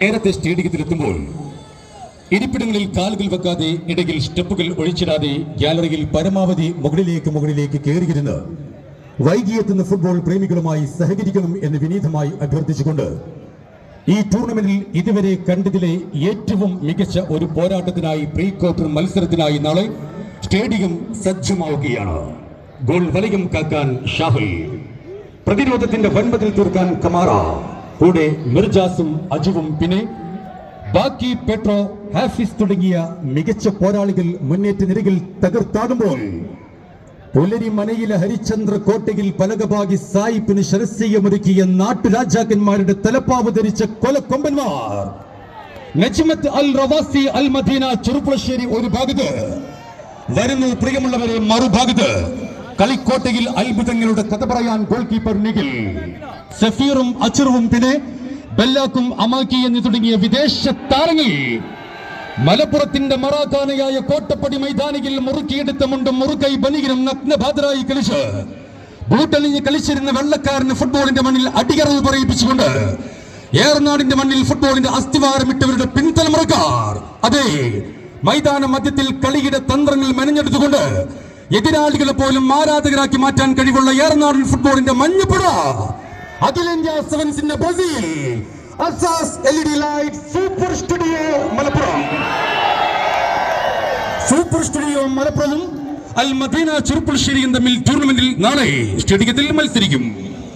നേരത്തെ സ്റ്റേഡിയത്തിലെത്തുമ്പോൾ ഇരിപ്പിടങ്ങളിൽ കാലുകൾ വെക്കാതെ ഇടയിൽ സ്റ്റെപ്പുകൾ ഒഴിച്ചിടാതെ ഗാലറിയിൽ പരമാവധി മുകളിലേക്ക് മുകളിലേക്ക് കയറിയിരുന്ന് വൈകിയെത്തുന്ന ഫുട്ബോൾ പ്രേമികളുമായി സഹകരിക്കണം എന്ന് വിനീതമായി അഭ്യർത്ഥിച്ചുകൊണ്ട് ഈ ടൂർണമെന്റിൽ ഇതുവരെ കണ്ടതിലെ ഏറ്റവും മികച്ച ഒരു പോരാട്ടത്തിനായി പ്രീ ക്വാർട്ടർ മത്സരത്തിനായി നാളെ സ്റ്റേഡിയം സജ്ജമാവുകയാണ്. ഗോൾ വലയം കാക്കാൻ ഷാഹുൽ. പ്രതിരോധത്തിന്റെ വൻപതിൽ തീർക്കാൻ കമാറ. കൂടെ മിർജാസും അജുവും പിന്നെ ബാക്കി പെട്രോ ഹാഫിസ് തുടങ്ങിയ മികച്ച പോരാളികൾ മുന്നേറ്റ നിരകിൽ തകർത്താടുമ്പോൾ പുലരി മനയിലെ ഹരിചന്ദ്ര കോട്ടയിൽ പലകഭാഗി സായിപ്പിന് ശരസ്യമൊരുക്കിയ നാട്ടുരാജാക്കന്മാരുടെ തലപ്പാവ് ധരിച്ച കൊലക്കൊമ്പന്മാർ. നജ്മത്ത് അൽ റവാസി അൽ മദീന ചെറുപ്പുളശ്ശേരി ഒരു ഭാഗത്ത്. വരുന്നു പ്രിയമുള്ളവരെ മറുഭാഗത്ത്. കളിക്കോട്ടയിൽ അത്ഭുതങ്ങളുടെ കഥ പറയാൻ ഗോൾ കീപ്പർ നിഖിൽ. സഫീറും അച്ചുറുവും പിന്നെ ബെല്ലാക്കും അമാക്കി എന്ന് തുടങ്ങിയ വിദേശ താരങ്ങൾ. മലപ്പുറത്തിന്റെ മറാക്കാനയായ കോട്ടപ്പടി മൈതാനിയിൽ മുറുക്കിയെടുത്ത മുണ്ടും മുറുക്കൈ ബനികനും നഗ്നബാധരായി കളിച്ച് ബൂട്ടണിഞ്ഞ് കളിച്ചിരുന്ന വെള്ളക്കാരന് ഫുട്ബോളിന്റെ മണ്ണിൽ അടിയറവ് പറയിപ്പിച്ചുകൊണ്ട് ഏറനാടിന്റെ മണ്ണിൽ ഫുട്ബോളിന്റെ അസ്ഥിവാരമിട്ടവരുടെ പിൻതലമുറക്കാർ. അതെ മൈതാന മധ്യത്തിൽ കളിയുടെ തന്ത്രങ്ങൾ മെനഞ്ഞെടുത്തുകൊണ്ട് എതിരാളികളെ പോലും ആരാധകരാക്കി മാറ്റാൻ കഴിവുള്ള ഏറനാടൻ ഫുട്ബോളിന്റെ മഞ്ഞപ്പുഴ അഖിലേന്ത്യാ സെവൻസിന്റെ Brazil. Asas L E D light super studio Malappuram. Super studio Malappuram. Al Madina ചെറുപ്പുളശ്ശേരിയും തമ്മിൽ ടൂർണമെന്റിൽ നാളെ സ്റ്റേഡിയത്തിൽ മത്സരിക്കും.